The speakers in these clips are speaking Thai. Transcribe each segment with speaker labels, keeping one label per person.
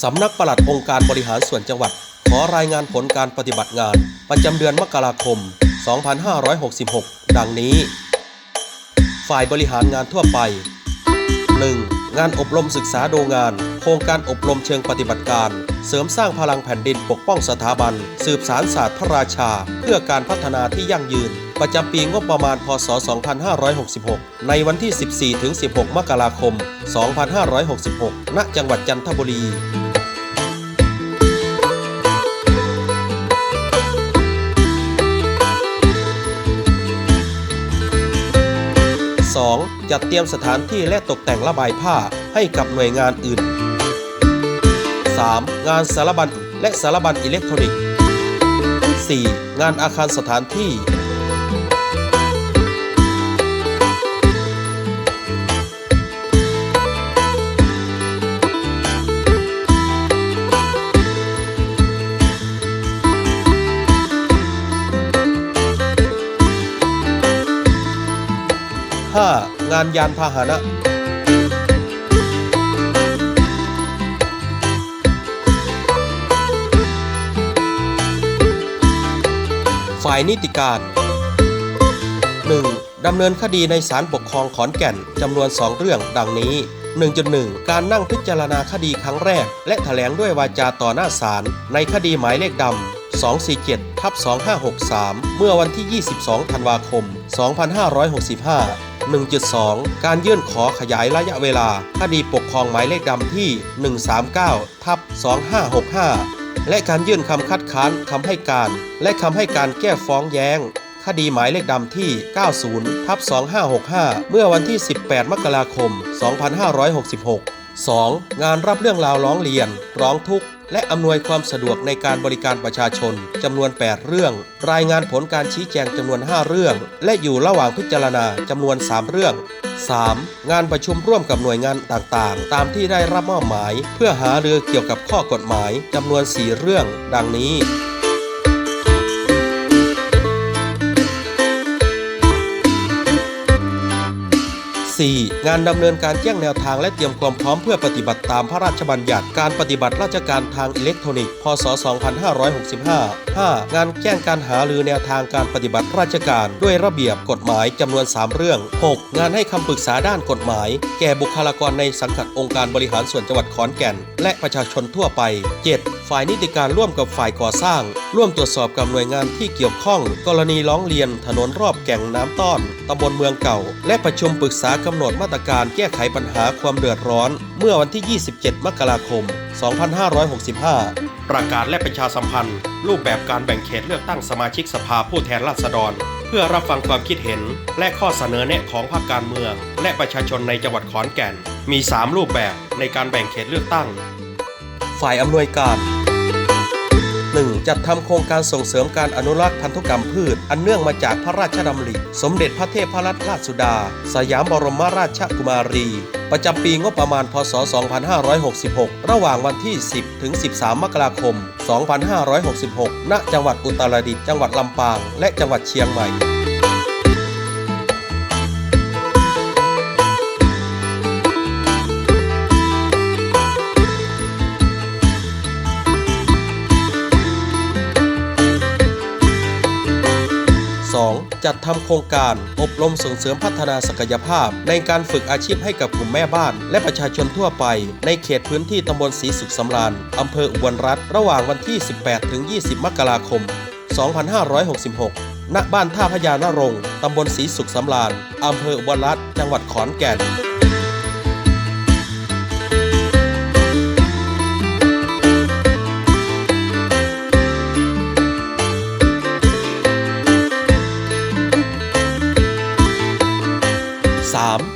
Speaker 1: สำนักปลัดองค์การบริหารส่วนจังหวัด ขอรายงานผลการปฏิบัติงาน ประจำเดือนมกราคม 2566 ดังนี้ ฝ่ายบริหารงานทั่วไป 1. งานอบรมศึกษาดูงาน โครงการอบรมเชิงปฏิบัติการ เสริมสร้างพลังแผ่นดินปกป้องสถาบัน สืบสารศาสตร์พระราชา เพื่อการพัฒนาที่ยั่งยืน ประจำปีงบประมาณพศ 2566 ในวันที่ 14-16 มกราคม 2566 ณ จังหวัดจันทบุรี 2. จัดเตรียมสถานที่และตกแต่งระบายผ้าให้กับหน่วยงานอื่น 3. งานสารบัญและสารบัญอิเล็กทรอนิกส์ 4. งานอาคารสถานที่ 5. งานยานพาหนะ ฝ่ายนิติการ 1. ดำเนินคดีในศาลปกครองขอนแก่นจำนวน 2 เรื่องดังนี้ 1.1 การนั่งพิจารณาคดีครั้งแรก และแถลงด้วยวาจาต่อหน้าศาลในคดีหมายเลขดำ247ทับ2563 เมื่อวันที่ 22 ธันวาคม 2565 1.2 การยื่นขอขยายระยะเวลา คดีปกครองหมายเลขดำที่ 139ทับ2565 และการยื่นคำคัดค้านคำให้การ และคำให้การแก้ฟ้องแย้ง คดีหมายเลขดำที่ 90ทับ2565 เมื่อวันที่ 18 มกราคม 2566 2. งานรับเรื่องราวร้องเรียน ร้องทุกข์ และอำนวยความสะดวกในการบริการประชาชนจำนวน 8 เรื่อง รายงานผลการชี้แจงจำนวน 5 เรื่อง และอยู่ระหว่างพิจารณาจำนวน 3 เรื่อง 3. งานประชุมร่วมกับหน่วยงานต่างๆ ตามที่ได้รับมอบหมาย เพื่อหาเรือเกี่ยวกับข้อกฎหมายจำนวน 4 เรื่อง ดังนี้ 4. งานดำเนินการแจ้งแนวทางและเตรียมความพร้อมเพื่อปฏิบัติตามพระราชบัญญัติการปฏิบัติราชการทางอิเล็กทรอนิกส์ พศ 2565 5. งานแจ้งการหารือแนวทางการปฏิบัติราชการ ด้วยระเบียบกฎหมายจำนวน 3 เรื่อง 6. งานให้คำปรึกษาด้านกฎหมาย แก่บุคลากรในสังกัดองค์การบริหารส่วนจังหวัดขอนแก่น และประชาชนทั่วไป 7. ฝ่ายนิติการร่วมกับฝ่ายก่อสร้าง ร่วมตรวจสอบกับหน่วยงานที่เกี่ยวข้อง กรณีร้องเรียน ถนนรอบแก่งน้ำต้อนตำบลเมืองเก่า และประชุมปรึกษากำหนดมาตรการแก้ไขปัญหาความเดือดร้อน เมื่อวันที่ 27 มกราคม 2565 ประกาศและประชาสัมพันธ์ รูปแบบการแบ่งเขตเลือกตั้งสมาชิกสภาผู้แทนราษฎร เพื่อรับฟังความคิดเห็น และข้อเสนอแนะของภาคการเมือง และประชาชนในจังหวัดขอนแก่น มี 3 รูปแบบในการแบ่งเขตเลือกตั้ง ฝ่ายอำนวยการ 1. จัดทำโครงการส่งเสริมการอนุรักษ์พันธุกรรมพืช อันเนื่องมาจากพระราชดำริ สมเด็จพระเทพรัตนราชสุดา สยามบรมราชกุมารี ประจำปีงบประมาณ พศ 2566 ระหว่างวันที่ 10 ถึง 13 มกราคม 2566 ณ จังหวัดอุตรดิตถ์ จังหวัดลำปาง และจังหวัดเชียงใหม่ จัดทำโครงการ อบรมส่งเสริมพัฒนาศักยภาพ ในการฝึกอาชีพให้กับกลุ่มแม่บ้าน และประชาชนทั่วไป ในเขตพื้นที่ตำบลศรีสุขสำราญอำเภออุบลรัฐ ระหว่างวันที่ 18 ถึง 20 มกราคม 2566 ณ บ้านท่าพญานรงค์ตำบลศรีสุขสำราญอำเภออุบลรัฐ จังหวัดขอนแก่น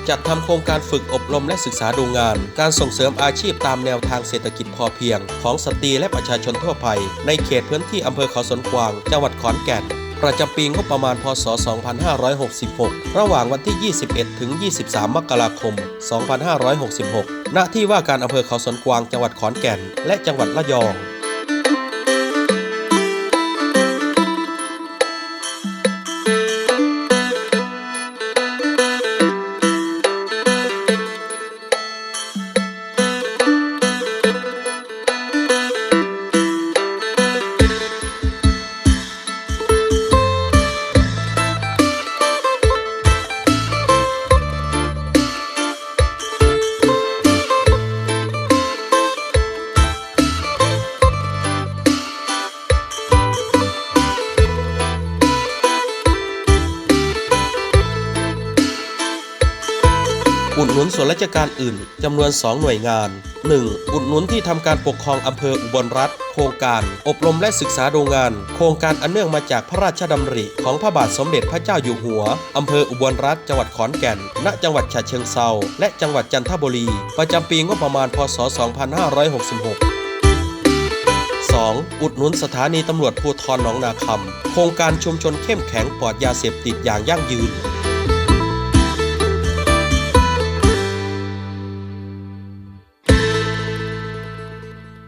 Speaker 1: จัดทำโครงการฝึกอบรมและศึกษาดูงาน การส่งเสริมอาชีพตามแนวทางเศรษฐกิจพอเพียง ของสตรีและประชาชนทั่วไป ในเขตพื้นที่อำเภอเขาสนกวาง จังหวัดขอนแก่น ประจำปีงบประมาณพศ 2566 ระหว่างวันที่ 21 ถึง 23 มกราคม 2566 ณ ที่ว่าการอำเภอเขาสนกวาง จังหวัดขอนแก่น และจังหวัดระยอง ส่วนราชการอื่นจำนวน 2 หน่วยงาน 1. อุดหนุนที่ทำการปกครองอำเภออุบลรัฐ โครงการ อบรมและศึกษาดูงงาน โครงการอันเนื่องมาจากพระราชดำริ ของพระบาทสมเด็จพระเจ้าอยู่หัวอำเภออุบลรัฐ จังหวัดขอนแก่น ณ จังหวัดฉะเชิงเซาและจังหวัดจันทบุรี ประจำปีงบประมาณ พศ 2566 2. อุดหนุนสถานีตำรวจภูธรหนองนาคำ โครงการชุมชนเข้มแข็งปลอดยาเสพติดอย่างยั่งยืน